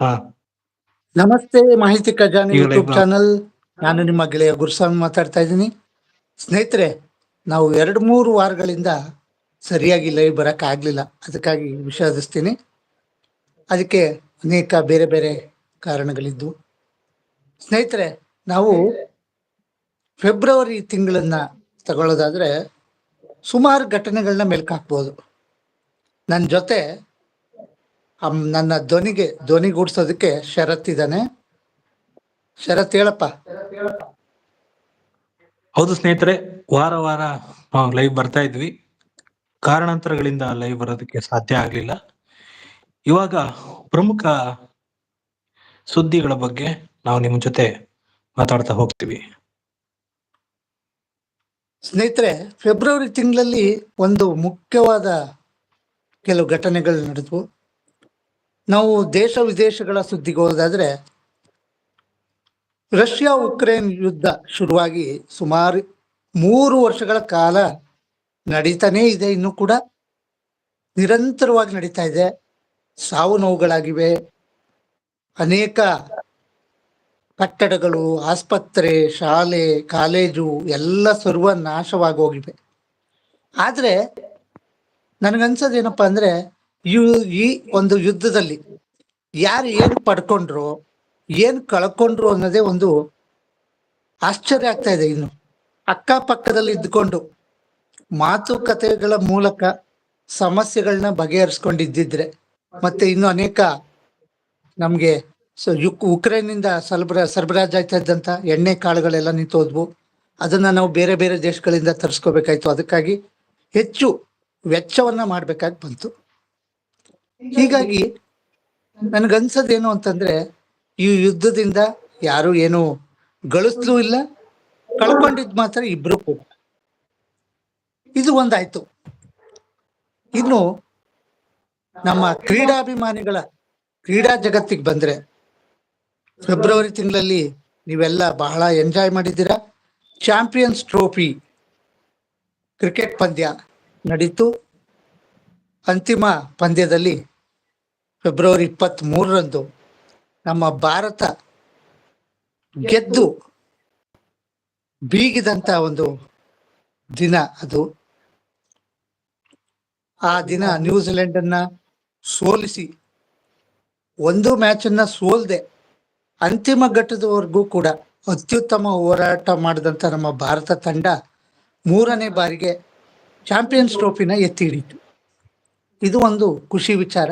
ಹಾ. ನಮಸ್ತೆ ಮಾಹಿತಿ ಖಜಾನೆ ಯೂಟ್ಯೂಬ್ ಚಾನಲ್ ನಾನು ನಿಮ್ಮ ಗೆಳೆಯ ಗುರುಸ್ವಾಮಿ ಮಾತಾಡ್ತಾ ಇದ್ದೀನಿ. ಸ್ನೇಹಿತರೆ ನಾವು ಎರಡು ಮೂರು ವಾರಗಳಿಂದ ಸರಿಯಾಗಿ ಲೈವ್ ಬರಕ್ ಆಗ್ಲಿಲ್ಲ. ಅದಕ್ಕಾಗಿ ವಿಷಾದಿಸ್ತೀನಿ ಅದಕ್ಕೆ ಅನೇಕ ಬೇರೆ ಬೇರೆ ಕಾರಣಗಳಿದ್ದು. ಸ್ನೇಹಿತರೆ ನಾವು ಫೆಬ್ರವರಿ ತಿಂಗಳನ್ನ ತಗೊಳ್ಳೋದಾದ್ರೆ ಸುಮಾರು ಘಟನೆಗಳನ್ನ ಮೆಲ್ಕಾಕ್ಬೋದು ನನ್ನ ಜೊತೆ ನನ್ನ ಧ್ವನಿಗೆ ಧ್ವನಿಗೂಡ್ಸೋದಕ್ಕೆ ಶರತ್ ಇದ್ದಾನೆ. ಶರತ್ ಹೇಳಪ್ಪ. ಹೌದು ಸ್ನೇಹಿತರೆ ವಾರ ವಾರ ನಾವು ಲೈವ್ ಬರ್ತಾ ಇದ್ವಿ. ಕಾರಣಾಂತರಗಳಿಂದ ಲೈವ್ ಬರೋದಕ್ಕೆ ಸಾಧ್ಯ ಆಗ್ಲಿಲ್ಲ. ಇವಾಗ ಪ್ರಮುಖ ಸುದ್ದಿಗಳ ಬಗ್ಗೆ ನಾವು ನಿಮ್ಮ ಜೊತೆ ಮಾತಾಡ್ತಾ ಹೋಗ್ತೀವಿ. ಸ್ನೇಹಿತರೆ ಫೆಬ್ರವರಿ ತಿಂಗಳಲ್ಲಿ ಒಂದು ಮುಖ್ಯವಾದ ಕೆಲವು ಘಟನೆಗಳು ನಡೆದವು. ನಾವು ದೇಶ ವಿದೇಶಗಳ ಸುದ್ದಿಗೆ ಹೋದಾದ್ರೆ ರಷ್ಯಾ ಉಕ್ರೇನ್ ಯುದ್ಧ ಶುರುವಾಗಿ ಸುಮಾರು ಮೂರು ವರ್ಷಗಳ ಕಾಲ ನಡೀತಾನೇ ಇದೆ, ಇನ್ನು ಕೂಡ ನಿರಂತರವಾಗಿ ನಡೀತಾ ಇದೆ. ಸಾವು ನೋವುಗಳಾಗಿವೆ. ಅನೇಕ ಕಟ್ಟಡಗಳು, ಆಸ್ಪತ್ರೆ, ಶಾಲೆ, ಕಾಲೇಜು ಎಲ್ಲ ಸರ್ವನಾಶವಾಗಿ ಹೋಗಿವೆ. ಆದರೆ ನನಗನ್ಸೋದೇನಪ್ಪ ಅಂದ್ರೆ ಈ ಒಂದು ಯುದ್ಧದಲ್ಲಿ ಯಾರು ಏನು ಪಡ್ಕೊಂಡ್ರು, ಏನು ಕಳ್ಕೊಂಡ್ರು ಅನ್ನೋದೇ ಒಂದು ಆಶ್ಚರ್ಯ ಆಗ್ತಾ ಇದೆ ಇನ್ನು. ಅಕ್ಕಪಕ್ಕದಲ್ಲಿ ಇದ್ಕೊಂಡು ಮಾತುಕತೆಗಳ ಮೂಲಕ ಸಮಸ್ಯೆಗಳನ್ನ ಬಗೆಹರಿಸ್ಕೊಂಡಿದ್ದಿದ್ರೆ, ಮತ್ತೆ ಇನ್ನು ಅನೇಕ ನಮ್ಗೆ ಸೊ ಯುಕ್ ಉಕ್ರೇನಿಂದ ಸರಬರಾಜ್ ಆಯ್ತಾ ಇದ್ದಂತ ಎಣ್ಣೆ ಕಾಳುಗಳೆಲ್ಲ ನಿಂತೋದ್ವು. ಅದನ್ನ ನಾವು ಬೇರೆ ಬೇರೆ ದೇಶಗಳಿಂದ ತರಿಸ್ಕೋಬೇಕಾಯ್ತು. ಅದಕ್ಕಾಗಿ ಹೆಚ್ಚು ವೆಚ್ಚವನ್ನ ಮಾಡ್ಬೇಕಾಗಿ ಬಂತು. ಹೀಗಾಗಿ ನನ್ಗನ್ಸೋದೇನು ಅಂತಂದ್ರೆ, ಈ ಯುದ್ಧದಿಂದ ಯಾರು ಏನು ಗಳಿಸ್ಲೂ ಇಲ್ಲ, ಕಳ್ಕೊಂಡಿದ್ ಮಾತ್ರ ಇಬ್ರು ಕೂಡ. ಇದು ಒಂದಾಯ್ತು. ಇನ್ನು ನಮ್ಮ ಕ್ರೀಡಾಭಿಮಾನಿಗಳ ಕ್ರೀಡಾ ಜಗತ್ತಿಗೆ ಬಂದ್ರೆ, ಫೆಬ್ರವರಿ ತಿಂಗಳಲ್ಲಿ ನೀವೆಲ್ಲ ಬಹಳ ಎಂಜಾಯ್ ಮಾಡಿದ್ದೀರಾ? ಚಾಂಪಿಯನ್ಸ್ ಟ್ರೋಫಿ ಕ್ರಿಕೆಟ್ ಪಂದ್ಯ ನಡೀತು. ಅಂತಿಮ ಪಂದ್ಯದಲ್ಲಿ ಫೆಬ್ರವರಿ ಇಪ್ಪತ್ತ್ ಮೂರರಂದು ನಮ್ಮ ಭಾರತ ಗೆದ್ದು ಬೀಗಿದಂತ ಒಂದು ದಿನ ಅದು. ಆ ದಿನ ನ್ಯೂಜಿಲೆಂಡ್ ಅನ್ನ ಸೋಲಿಸಿ, ಒಂದು ಮ್ಯಾಚ್ ಅನ್ನ ಸೋಲ್ದೆ ಅಂತಿಮ ಘಟ್ಟದವರೆಗೂ ಕೂಡ ಅತ್ಯುತ್ತಮ ಹೋರಾಟ ಮಾಡಿದಂತ ನಮ್ಮ ಭಾರತ ತಂಡ ಮೂರನೇ ಬಾರಿಗೆ ಚಾಂಪಿಯನ್ಸ್ ಟ್ರೋಫಿನ ಎತ್ತಿ ಹಿಡಿತು ಇದು ಒಂದು ಖುಷಿ ವಿಚಾರ.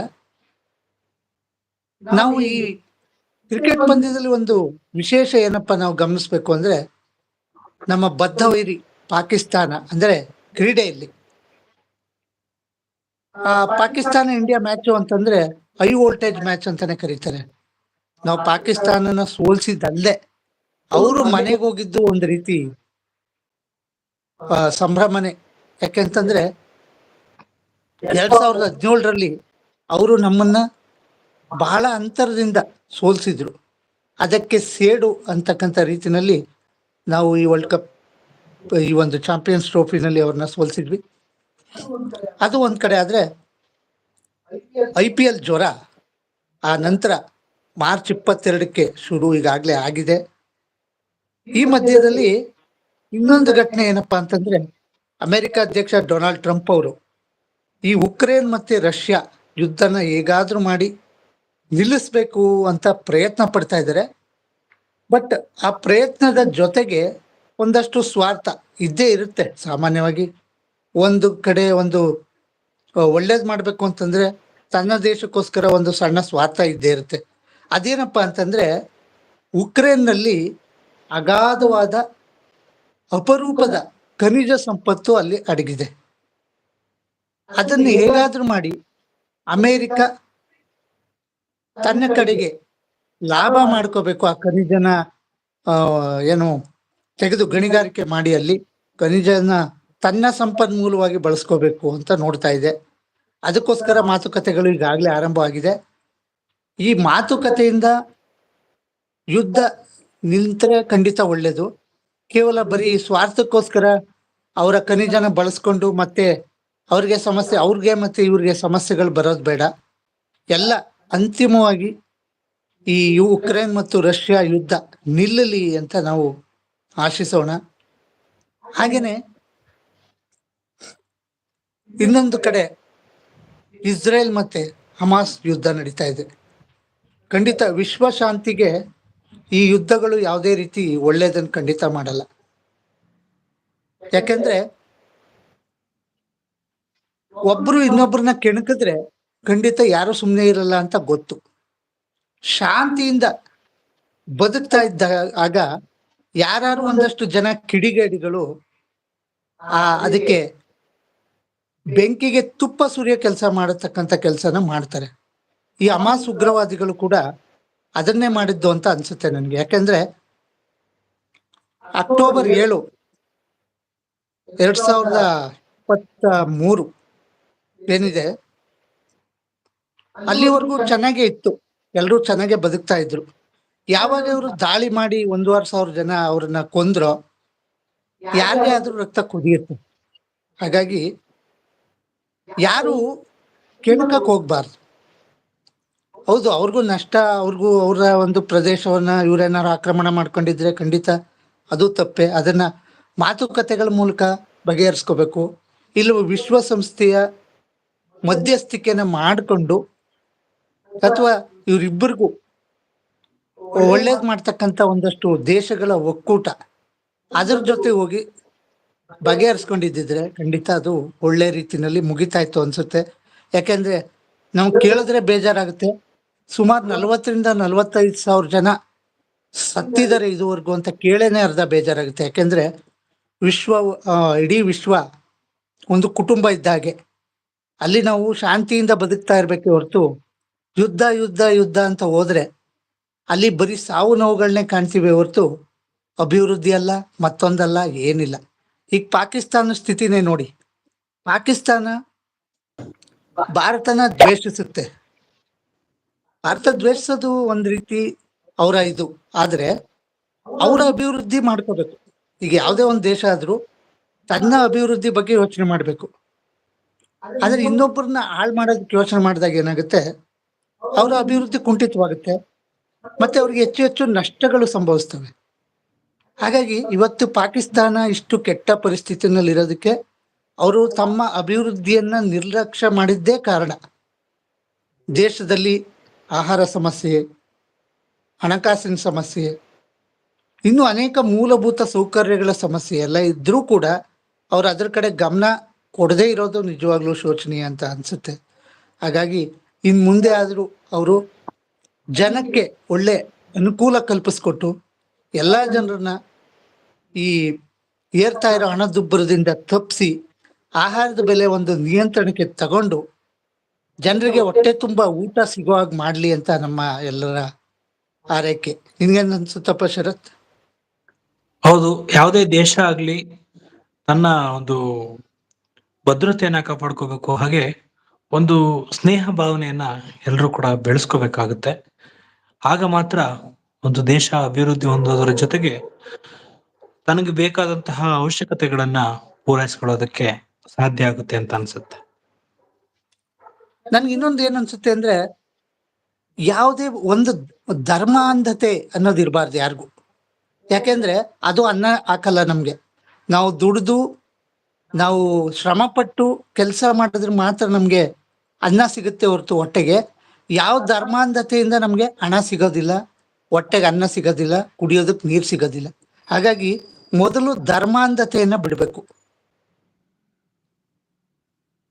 ನಾವು ಈ ಕ್ರಿಕೆಟ್ ಪಂದ್ಯದಲ್ಲಿ ಒಂದು ವಿಶೇಷ ಏನಪ್ಪಾ ನಾವು ಗಮನಿಸ್ಬೇಕು ಅಂದ್ರೆ ನಮ್ಮ ಬದ್ಧ ವೈರಿ ಪಾಕಿಸ್ತಾನ ಅಂದ್ರೆ ಕ್ರೀಡೆಯಲ್ಲಿ. ಆ ಪಾಕಿಸ್ತಾನ ಇಂಡಿಯಾ ಮ್ಯಾಚ್ ಅಂತಂದ್ರೆ ಹೈ ವೋಲ್ಟೇಜ್ ಮ್ಯಾಚ್ ಅಂತಾನೆ ಕರೀತಾರೆ. ನಾವು ಪಾಕಿಸ್ತಾನನ ಸೋಲ್ಸಿದ್ದಲ್ಲದೆ ಅವರು ಮನೆಗೆ ಹೋಗಿದ್ದು ಒಂದು ರೀತಿ ಸಂಭ್ರಮನೆ. ಯಾಕೆಂತಂದ್ರೆ ಎರಡ್ ಸಾವಿರದ ಹದಿನೇಳರಲ್ಲಿ ಅವರು ನಮ್ಮನ್ನ ಬಹಳ ಅಂತರದಿಂದ ಸೋಲ್ಸಿದ್ರು. ಅದಕ್ಕೆ ಸೇಡು ಅಂತಕ್ಕಂಥ ರೀತಿಯಲ್ಲಿ ನಾವು ಈ ವರ್ಲ್ಡ್ ಕಪ್ ಈ ಒಂದು ಚಾಂಪಿಯನ್ಸ್ ಟ್ರೋಫಿನಲ್ಲಿ ಅವ್ರನ್ನ ಸೋಲ್ಸಿದ್ವಿ. ಅದು ಒಂದ್ ಕಡೆ ಆದ್ರೆ ಐ ಪಿ ಎಲ್ ಜ್ವರ ಆ ನಂತರ ಮಾರ್ಚ್ ಇಪ್ಪತ್ತೆರಡಕ್ಕೆ ಶುರು ಈಗಾಗಲೇ ಆಗಿದೆ. ಈ ಮಧ್ಯದಲ್ಲಿ ಇನ್ನೊಂದು ಘಟನೆ ಏನಪ್ಪಾ ಅಂತಂದ್ರೆ ಅಮೆರಿಕ ಅಧ್ಯಕ್ಷ ಡೊನಾಲ್ಡ್ ಟ್ರಂಪ್ ಅವರು ಈ ಉಕ್ರೇನ್ ಮತ್ತೆ ರಷ್ಯಾ ಯುದ್ಧನ ಹೇಗಾದ್ರೂ ಮಾಡಿ ನಿಲ್ಲಿಸ್ಬೇಕು ಅಂತ ಪ್ರಯತ್ನ ಪಡ್ತಾ ಇದ್ದಾರೆ. ಬಟ್ ಆ ಪ್ರಯತ್ನದ ಜೊತೆಗೆ ಒಂದಷ್ಟು ಸ್ವಾರ್ಥ ಇದ್ದೇ ಇರುತ್ತೆ ಸಾಮಾನ್ಯವಾಗಿ. ಒಂದು ಕಡೆ ಒಂದು ಒಳ್ಳೇದು ಒಳ್ಳೇದ್ ಮಾಡ್ಬೇಕು ಅಂತಂದ್ರೆ ತನ್ನ ದೇಶಕ್ಕೋಸ್ಕರ ಒಂದು ಸಣ್ಣ ಸ್ವಾರ್ಥ ಇದ್ದೇ ಇರುತ್ತೆ. ಅದೇನಪ್ಪಾ ಅಂತಂದ್ರೆ ಉಕ್ರೇನ್ನಲ್ಲಿ ಅಗಾಧವಾದ ಅಪರೂಪದ ಖನಿಜ ಸಂಪತ್ತು ಅಲ್ಲಿ ಅಡಗಿದೆ. ಅದನ್ನು ಹೇಗಾದ್ರೂ ಮಾಡಿ ಅಮೇರಿಕ ತನ್ನ ಕಡೆಗೆ. ಲಾಭ ಮಾಡ್ಕೋಬೇಕು ಆ ಖನಿಜನ ಏನು ತೆಗೆದು ಗಣಿಗಾರಿಕೆ ಮಾಡಿ ಅಲ್ಲಿ ಖನಿಜನ ತನ್ನ ಸಂಪನ್ಮೂಲವಾಗಿ ಬಳಸ್ಕೋಬೇಕು ಅಂತ ನೋಡ್ತಾ ಇದೆ. ಅದಕ್ಕೋಸ್ಕರ ಮಾತುಕತೆಗಳು ಈಗಾಗಲೇ ಆಗಿದೆ. ಈ ಮಾತುಕತೆಯಿಂದ ಯುದ್ಧ ನಿಂತರೆ ಖಂಡಿತ ಒಳ್ಳೇದು. ಕೇವಲ ಬರೀ ಸ್ವಾರ್ಥಕ್ಕೋಸ್ಕರ ಅವರ ಖನಿಜನ ಬಳಸ್ಕೊಂಡು ಮತ್ತೆ ಅವ್ರಿಗೆ ಸಮಸ್ಯೆ ಅವ್ರಿಗೆ ಮತ್ತೆ ಇವ್ರಿಗೆ ಸಮಸ್ಯೆಗಳು ಬರೋದು ಬೇಡ. ಎಲ್ಲ ಅಂತಿಮವಾಗಿ ಈ ಉಕ್ರೇನ್ ಮತ್ತು ರಷ್ಯಾ ಯುದ್ಧ ನಿಲ್ಲಲಿ ಅಂತ ನಾವು ಆಶಿಸೋಣ. ಹಾಗೇನೆ ಇನ್ನೊಂದು ಕಡೆ ಇಸ್ರೇಲ್ ಮತ್ತೆ ಹಮಾಸ್ ಯುದ್ಧ ನಡೀತಾ ಇದೆ. ಖಂಡಿತ ವಿಶ್ವ ಶಾಂತಿಗೆ ಈ ಯುದ್ಧಗಳು ಯಾವುದೇ ರೀತಿ ಒಳ್ಳೇದನ್ನು ಖಂಡಿತ ಮಾಡಲ್ಲ. ಯಾಕೆಂದ್ರೆ ಒಬ್ರು ಇನ್ನೊಬ್ರನ್ನ ಕೆಣಕಿದ್ರೆ ಖಂಡಿತ ಯಾರು ಸುಮ್ಮನೆ ಇರಲ್ಲ ಅಂತ ಗೊತ್ತು. ಶಾಂತಿಯಿಂದ ಬದುಕ್ತಾ ಇದ್ದ ಆಗ ಯಾರು ಒಂದಷ್ಟು ಜನ ಕಿಡಿಗೇಡಿಗಳು ಆ, ಅದಕ್ಕೆ ಬೆಂಕಿಗೆ ತುಪ್ಪ ಸುರಿಯೋ ಕೆಲಸ ಮಾಡತಕ್ಕಂಥ ಕೆಲಸನ ಮಾಡ್ತಾರೆ. ಈ ಅಮಾಸ್ ಉಗ್ರವಾದಿಗಳು ಕೂಡ ಅದನ್ನೇ ಮಾಡಿದ್ದು ಅಂತ ಅನ್ಸುತ್ತೆ ನನಗೆ. ಯಾಕಂದ್ರೆ ಅಕ್ಟೋಬರ್ ಏಳು, ಎರಡ್ ಸಾವಿರದ ಇಪ್ಪತ್ತ ಮೂರು ಏನಿದೆ ಅಲ್ಲಿವರೆಗೂ ಚೆನ್ನಾಗೇ ಇತ್ತು. ಎಲ್ಲರೂ ಚೆನ್ನಾಗೆ ಬದುಕ್ತಾ ಇದ್ರು. ಯಾವಾಗ ಇವರು ದಾಳಿ ಮಾಡಿ ಒಂದೂವರೆ ಸಾವಿರ ಜನ ಅವ್ರನ್ನ ಕೊಂದ್ರೋ ಯಾರಿಗೆ ಆದ್ರೂ ರಕ್ತ ಕುದಿಯುತ್ತೆ. ಹಾಗಾಗಿ ಯಾರು ಕೆಣಕಕ್ ಹೋಗ್ಬಾರ್ದು. ಹೌದು, ಅವ್ರಿಗೂ ನಷ್ಟ, ಅವ್ರಿಗೂ ಅವರ ಒಂದು ಪ್ರದೇಶವನ್ನ ಇವ್ರೇನಾರು ಆಕ್ರಮಣ ಮಾಡ್ಕೊಂಡಿದ್ರೆ ಖಂಡಿತ ಅದು ತಪ್ಪೆ. ಅದನ್ನ ಮಾತುಕತೆಗಳ ಮೂಲಕ ಬಗೆಹರಿಸ್ಕೋಬೇಕು. ಇಲ್ಲ ವಿಶ್ವಸಂಸ್ಥೆಯ ಮಧ್ಯಸ್ಥಿಕೆನ ಮಾಡಿಕೊಂಡು ಅಥವಾ ಇವರಿಬ್ಬರಿಗೂ ಒಳ್ಳೇದ್ ಮಾಡ್ತಕ್ಕಂತ ಒಂದಷ್ಟು ದೇಶಗಳ ಒಕ್ಕೂಟ, ಅದ್ರ ಜೊತೆ ಹೋಗಿ ಬಗೆಹರಿಸ್ಕೊಂಡಿದ್ದಿದ್ರೆ ಖಂಡಿತ ಅದು ಒಳ್ಳೆ ರೀತಿನಲ್ಲಿ ಮುಗಿತಾ ಇತ್ತು ಅನ್ಸುತ್ತೆ. ಯಾಕೆಂದ್ರೆ ನಾವು ಕೇಳಿದ್ರೆ ಬೇಜಾರಾಗುತ್ತೆ. ಸುಮಾರು ನಲವತ್ತರಿಂದ ನಲವತ್ತೈದು ಸಾವಿರ ಜನ ಸತ್ತಿದ್ದಾರೆ ಇದುವರೆಗೂ ಅಂತ ಕೇಳೇನೆ ಅರ್ಧ ಬೇಜಾರಾಗುತ್ತೆ. ಯಾಕೆಂದ್ರೆ ವಿಶ್ವ ಇಡೀ ವಿಶ್ವ ಒಂದು ಕುಟುಂಬ ಇದ್ದ ಹಾಗೆ. ಅಲ್ಲಿ ನಾವು ಶಾಂತಿಯಿಂದ ಬದುಕ್ತಾ ಇರ್ಬೇಕು ಹೊರತು ಯುದ್ಧ ಯುದ್ಧ ಯುದ್ಧ ಅಂತ ಹೋದ್ರೆ ಅಲ್ಲಿ ಬರೀ ಸಾವು ನೋವುಗಳನ್ನೇ ಕಾಣ್ತೀವಿ ಹೊರತು ಅಭಿವೃದ್ಧಿ ಅಲ್ಲ, ಮತ್ತೊಂದಲ್ಲ, ಏನಿಲ್ಲ. ಈಗ ಪಾಕಿಸ್ತಾನ ಸ್ಥಿತಿನೇ ನೋಡಿ. ಪಾಕಿಸ್ತಾನ ಭಾರತನ ದ್ವೇಷಿಸುತ್ತೆ. ಭಾರತ ದ್ವೇಷಿಸೋದು ಒಂದ್ ರೀತಿ ಅವರ ಇದು. ಆದ್ರೆ ಅವರ ಅಭಿವೃದ್ಧಿ ಮಾಡ್ಕೋಬೇಕು. ಈಗ ಯಾವುದೇ ಒಂದು ದೇಶ ಆದ್ರೂ ತನ್ನ ಅಭಿವೃದ್ಧಿ ಬಗ್ಗೆ ಯೋಚನೆ ಮಾಡ್ಬೇಕು. ಆದ್ರೆ ಇನ್ನೊಬ್ಬರನ್ನ ಹಾಳು ಮಾಡೋದಕ್ಕೆ ಯೋಚನೆ ಮಾಡಿದಾಗ ಏನಾಗುತ್ತೆ? ಅವರ ಅಭಿವೃದ್ಧಿ ಕುಂಠಿತವಾಗುತ್ತೆ. ಮತ್ತೆ ಅವ್ರಿಗೆ ಹೆಚ್ಚು ಹೆಚ್ಚು ನಷ್ಟಗಳು ಸಂಭವಿಸ್ತವೆ. ಹಾಗಾಗಿ ಇವತ್ತು ಪಾಕಿಸ್ತಾನ ಇಷ್ಟು ಕೆಟ್ಟ ಪರಿಸ್ಥಿತಿನಲ್ಲಿ ಇರೋದಕ್ಕೆ ಅವರು ತಮ್ಮ ಅಭಿವೃದ್ಧಿಯನ್ನ ನಿರ್ಲಕ್ಷ್ಯ ಮಾಡಿದ್ದೇ ಕಾರಣ. ದೇಶದಲ್ಲಿ ಆಹಾರ ಸಮಸ್ಯೆ, ಹಣಕಾಸಿನ ಸಮಸ್ಯೆ, ಇನ್ನು ಅನೇಕ ಮೂಲಭೂತ ಸೌಕರ್ಯಗಳ ಸಮಸ್ಯೆ ಎಲ್ಲ ಇದ್ರೂ ಕೂಡ ಅವ್ರು ಅದರ ಕಡೆ ಗಮನ ಕೊಡದೇ ಇರೋದು ನಿಜವಾಗ್ಲೂ ಶೋಚನೀಯ ಅಂತ ಅನ್ಸುತ್ತೆ. ಹಾಗಾಗಿ ಇನ್ ಮುಂದೆ ಆದರೂ ಅವರು ಜನಕ್ಕೆ ಒಳ್ಳೆ ಅನುಕೂಲ ಕಲ್ಪಿಸ್ಕೊಟ್ಟು ಎಲ್ಲಾ ಜನರನ್ನ ಈ ಏರ್ತಾ ಇರೋ ಹಣದುಬ್ಬರದಿಂದ ತಪ್ಪಿಸಿ ಆಹಾರದ ಬೆಲೆ ಒಂದು ನಿಯಂತ್ರಣಕ್ಕೆ ತಗೊಂಡು ಜನರಿಗೆ ಹೊಟ್ಟೆ ತುಂಬಾ ಊಟ ಸಿಗೋ ಹಾಗೆ ಮಾಡ್ಲಿ ಅಂತ ನಮ್ಮ ಎಲ್ಲರ ಆರೈಕೆ ನಿನ್ಗೇನ್ ಅನ್ಸುತ್ತಪ್ಪ ಶರತ್? ಹೌದು, ಯಾವುದೇ ದೇಶ ಆಗ್ಲಿ ತನ್ನ ಒಂದು ಭದ್ರತೆಯನ್ನ ಕಾಪಾಡ್ಕೋಬೇಕು. ಹಾಗೆ ಒಂದು ಸ್ನೇಹ ಭಾವನೆಯನ್ನ ಎಲ್ಲರೂ ಕೂಡ ಬೆಳೆಸ್ಕೋಬೇಕಾಗುತ್ತೆ. ಆಗ ಮಾತ್ರ ಒಂದು ದೇಶ ಅಭಿವೃದ್ಧಿ ಹೊಂದೋದರ ಜೊತೆಗೆ ತನಗೆ ಬೇಕಾದಂತಹ ಅವಶ್ಯಕತೆಗಳನ್ನ ಪೂರೈಸ್ಕೊಳ್ಳೋದಕ್ಕೆ ಸಾಧ್ಯ ಆಗುತ್ತೆ ಅಂತ ಅನ್ಸುತ್ತೆ. ನನ್ಗೆ ಇನ್ನೊಂದು ಏನ್ ಅನ್ಸುತ್ತೆ ಅಂದ್ರೆ ಯಾವುದೇ ಒಂದು ಧರ್ಮಾಂಧತೆ ಅನ್ನೋದು ಇರಬಾರ್ದು ಯಾರಿಗೂ. ಯಾಕೆಂದ್ರೆ ಅದು ಅನ್ನ ಹಾಕಲ್ಲ ನಮ್ಗೆ. ನಾವು ದುಡಿದು, ನಾವು ಶ್ರಮ ಪಟ್ಟು ಕೆಲಸ ಮಾಡಿದ್ರೆ ಮಾತ್ರ ನಮ್ಗೆ ಅನ್ನ ಸಿಗುತ್ತೆ ಹೊರತು ಹೊಟ್ಟೆಗೆ. ಯಾವ ಧರ್ಮಾಂಧತೆಯಿಂದ ನಮ್ಗೆ ಹಣ ಸಿಗೋದಿಲ್ಲ, ಹೊಟ್ಟೆಗೆ ಅನ್ನ ಸಿಗೋದಿಲ್ಲ, ಕುಡಿಯೋದಕ್ಕೆ ನೀರು ಸಿಗೋದಿಲ್ಲ. ಹಾಗಾಗಿ ಮೊದಲು ಧರ್ಮಾಂಧತೆಯನ್ನ ಬಿಡಬೇಕು.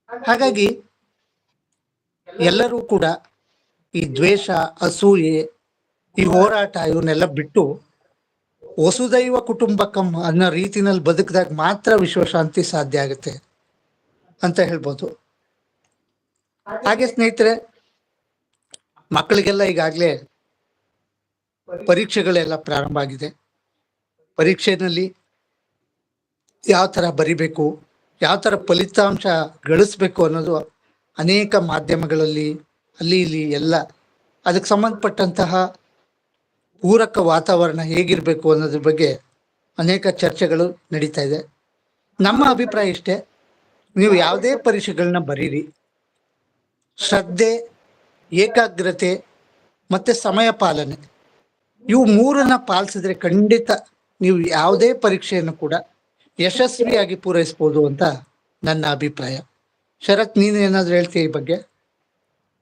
ಹಾಗಾಗಿ ಎಲ್ಲರೂ ಕೂಡ ಈ ದ್ವೇಷ, ಅಸೂಯೆ, ಈ ಹೋರಾಟ ಇವನ್ನೆಲ್ಲ ಬಿಟ್ಟು ವಸುದೈವ ಕುಟುಂಬಕಂ ಅನ್ನೋ ರೀತಿನಲ್ಲಿ ಬದುಕಿದಾಗ ಮಾತ್ರ ವಿಶ್ವಶಾಂತಿ ಸಾಧ್ಯ ಆಗುತ್ತೆ ಅಂತ ಹೇಳ್ಬೋದು. ಹಾಗೆ ಸ್ನೇಹಿತರೆ, ಮಕ್ಕಳಿಗೆಲ್ಲ ಈಗಾಗಲೇ ಪರೀಕ್ಷೆಗಳೆಲ್ಲ ಪ್ರಾರಂಭ ಆಗಿದೆ. ಪರೀಕ್ಷೆನಲ್ಲಿ ಯಾವ ಥರ ಬರಿಬೇಕು, ಯಾವ ಥರ ಫಲಿತಾಂಶ ಗಳಿಸ್ಬೇಕು ಅನ್ನೋದು ಅನೇಕ ಮಾಧ್ಯಮಗಳಲ್ಲಿ, ಅಲ್ಲಿ ಇಲ್ಲಿ ಎಲ್ಲ ಅದಕ್ಕೆ ಸಂಬಂಧಪಟ್ಟಂತಹ ಪೂರಕ ವಾತಾವರಣ ಹೇಗಿರಬೇಕು ಅನ್ನೋದ್ರ ಬಗ್ಗೆ ಅನೇಕ ಚರ್ಚೆಗಳು ನಡೀತಾ ಇದೆ. ನಮ್ಮ ಅಭಿಪ್ರಾಯ ಇಷ್ಟೇ, ನೀವು ಯಾವುದೇ ಪರೀಕ್ಷೆಗಳನ್ನ ಬರೀರಿ. ಶ್ರದ್ಧೆ, ಏಕಾಗ್ರತೆ, ಮತ್ತೆ ಸಮಯ ಪಾಲನೆ. ಇವು ಮೂರನ್ನ ಪಾಲಿಸಿದ್ರೆ ಖಂಡಿತ ನೀವು ಯಾವುದೇ ಪರೀಕ್ಷೆಯನ್ನು ಕೂಡ ಯಶಸ್ವಿಯಾಗಿ ಪೂರೈಸ್ಬೋದು ಅಂತ ನನ್ನ ಅಭಿಪ್ರಾಯ. ಶರತ್, ನೀನು ಏನಾದ್ರು ಹೇಳ್ತೀಯ ಈ ಬಗ್ಗೆ?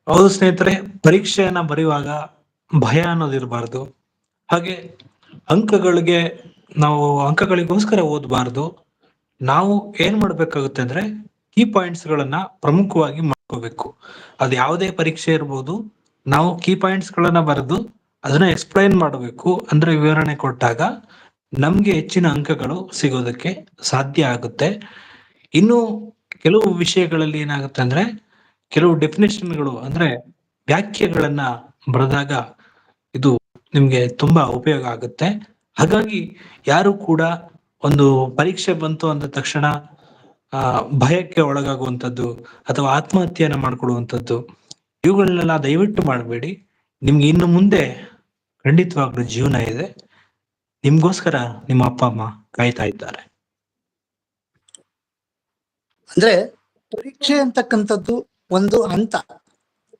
ಹೌದು ಸ್ನೇಹಿತರೆ, ಪರೀಕ್ಷೆಯನ್ನ ಬರೆಯುವಾಗ ಭಯ ಅನ್ನೋದಿರಬಾರ್ದು ಹಾಗೆ ಅಂಕಗಳಿಗೆ ನಾವು ಅಂಕಗಳಿಗೋಸ್ಕರ ಓದಬಾರ್ದು. ನಾವು ಏನ್ ಮಾಡ್ಬೇಕಾಗುತ್ತೆ ಅಂದ್ರೆ ಕೀ ಪಾಯಿಂಟ್ಸ್ ಗಳನ್ನ ಪ್ರಮುಖವಾಗಿ ಮಾಡ್ಕೋಬೇಕು ಅದು ಯಾವುದೇ ಪರೀಕ್ಷೆ ಇರ್ಬೋದು, ನಾವು ಕೀ ಪಾಯಿಂಟ್ಸ್ ಗಳನ್ನ ಬರೆದು ಅದನ್ನ ಎಕ್ಸ್ಪ್ಲೈನ್ ಮಾಡಬೇಕು ಅಂದ್ರೆ ವಿವರಣೆ ಕೊಟ್ಟಾಗ ನಮ್ಗೆ ಹೆಚ್ಚಿನ ಅಂಕಗಳು ಸಿಗೋದಕ್ಕೆ ಸಾಧ್ಯ ಆಗುತ್ತೆ. ಇನ್ನು ಕೆಲವು ವಿಷಯಗಳಲ್ಲಿ ಏನಾಗುತ್ತೆ ಅಂದ್ರೆ, ಕೆಲವು ಡೆಫಿನೇಷನ್ಗಳು ಅಂದ್ರೆ ವ್ಯಾಖ್ಯೆಗಳನ್ನ ಬರೆದಾಗ ಇದು ನಿಮ್ಗೆ ತುಂಬಾ ಉಪಯೋಗ ಆಗುತ್ತೆ. ಹಾಗಾಗಿ ಯಾರು ಕೂಡ ಒಂದು ಪರೀಕ್ಷೆ ಬಂತು ಅಂದ ತಕ್ಷಣ ಆ, ಭಯಕ್ಕೆ ಒಳಗಾಗುವಂಥದ್ದು ಅಥವಾ ಆತ್ಮಹತ್ಯೆಯನ್ನ ಮಾಡ್ಕೊಡುವಂಥದ್ದು, ಇವುಗಳನ್ನೆಲ್ಲ ದಯವಿಟ್ಟು ಮಾಡಬೇಡಿ. ನಿಮ್ಗೆ ಇನ್ನು ಮುಂದೆ ಖಂಡಿತವಾಗ್ಲೂ ಜೀವನ ಇದೆ. ನಿಮ್ಗೋಸ್ಕರ ನಿಮ್ಮ ಅಪ್ಪ, ಅಮ್ಮ ಕಾಯ್ತಾ ಇದ್ದಾರೆ. ಅಂದ್ರೆ ಪರೀಕ್ಷೆ ಅಂತಕ್ಕಂಥದ್ದು ಒಂದು ಹಂತ.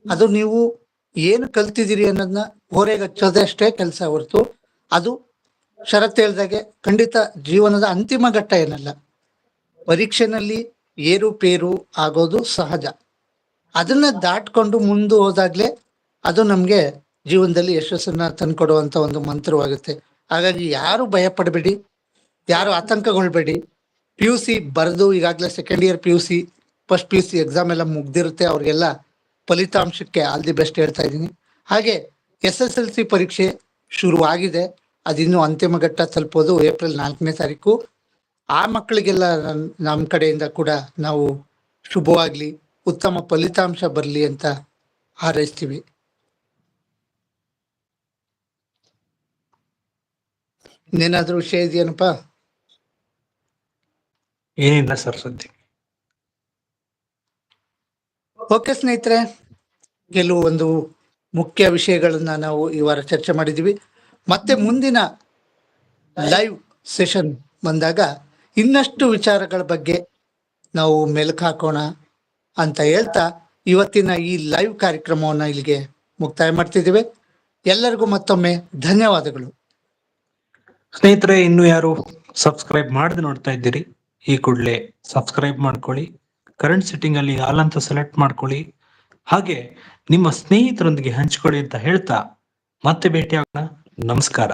ಅದು ನೀವು ಏನು ಕಲ್ತಿದ್ದೀರಿ ಅನ್ನೋದನ್ನ ಹೊರೆಗೆ ಹಚ್ಚೋದೇ ಅಷ್ಟೇ ಕೆಲಸ ಹೊರತು. ಅದು ಶರತ್ ಹೇಳ್ದಾಗೆ ಖಂಡಿತ ಜೀವನದ ಅಂತಿಮ ಘಟ್ಟ ಏನಲ್ಲ. ಪರೀಕ್ಷೆನಲ್ಲಿ ಏರುಪೇರು ಆಗೋದು ಸಹಜ. ಅದನ್ನ ದಾಟ್ಕೊಂಡು ಮುಂದೆ ಹೋದಾಗ್ಲೆ ಅದು ನಮ್ಗೆ ಜೀವನದಲ್ಲಿ ಯಶಸ್ಸನ್ನ ತಂದ್ಕೊಡುವಂತ ಒಂದು ಮಂತ್ರವಾಗುತ್ತೆ. ಹಾಗಾಗಿ ಯಾರು ಭಯ ಪಡಬೇಡಿ ಯಾರು ಆತಂಕಗೊಳ್ಬೇಡಿ. ಪಿ ಯು ಸಿ ಬರೆದು ಈಗಾಗಲೇ second year P U C first P U C exam ಎಲ್ಲ ಮುಗ್ದಿರುತ್ತೆ. ಅವ್ರಿಗೆಲ್ಲ ಫಲಿತಾಂಶಕ್ಕೆ ಆಲ್ ದಿ ಬೆಸ್ಟ್ ಹೇಳ್ತಾ ಇದ್ದೀನಿ. ಹಾಗೆ ಎಸ್ ಎಸ್ ಎಲ್ ಸಿ ಪರೀಕ್ಷೆ ಶುರುವಾಗಿದೆ. ಅದಿನ್ನು ಅಂತಿಮ ಘಟ್ಟ ತಲುಪೋದು ಏಪ್ರಿಲ್ ನಾಲ್ಕನೇ ತಾರೀಕು. ಆ ಮಕ್ಕಳಿಗೆಲ್ಲ ನಮ್ಮ ಕಡೆಯಿಂದ ಕೂಡ ನಾವು ಶುಭವಾಗ್ಲಿ ಉತ್ತಮ ಫಲಿತಾಂಶ ಬರಲಿ ಅಂತ ಹಾರೈಸ್ತೀವಿ. ಇನ್ನೇನಾದ್ರೂ ವಿಷಯ ಇದೆಯೇನಪ್ಪ? ಏನಿಲ್ಲ ಸರ್ ಸದ್ಯ. ಓಕೆ ಸ್ನೇಹಿತರೆ ಕೆಲವು ಒಂದು ಮುಖ್ಯ ವಿಷಯಗಳನ್ನ ನಾವು ಈ ವಾರ ಚರ್ಚೆ ಮಾಡಿದ್ದೀವಿ. ಮತ್ತೆ ಮುಂದಿನ ಲೈವ್ ಸೆಷನ್ ಬಂದಾಗ ಇನ್ನಷ್ಟು ವಿಚಾರಗಳ ಬಗ್ಗೆ ನಾವು ಮೆಲುಕು ಹಾಕೋಣ ಅಂತ ಹೇಳ್ತಾ ಇವತ್ತಿನ ಈ ಲೈವ್ ಕಾರ್ಯಕ್ರಮವನ್ನು ಇಲ್ಲಿಗೆ ಮುಕ್ತಾಯ ಮಾಡ್ತಿದ್ದೇವೆ. ಎಲ್ಲರಿಗೂ ಮತ್ತೊಮ್ಮೆ ಧನ್ಯವಾದಗಳು. ಸ್ನೇಹಿತರೆ, ಇನ್ನು ಯಾರು ಸಬ್ಸ್ಕ್ರೈಬ್ ಮಾಡದೆ ನೋಡ್ತಾ ಇದ್ದೀರಿ, ಈ ಕೂಡಲೇ ಸಬ್ಸ್ಕ್ರೈಬ್ ಮಾಡ್ಕೊಳ್ಳಿ ಕರೆಂಟ್ ಸೆಟ್ಟಿಂಗ್ ಅಲ್ಲಿ ಆಲ್ ಅಂತ ಸೆಲೆಕ್ಟ್ ಮಾಡ್ಕೊಳ್ಳಿ. ಹಾಗೆ ನಿಮ್ಮ ಸ್ನೇಹಿತರೊಂದಿಗೆ ಹಂಚ್ಕೊಳ್ಳಿ ಅಂತ ಹೇಳ್ತಾ ಮತ್ತೆ ಭೇಟಿ ನಮಸ್ಕಾರ.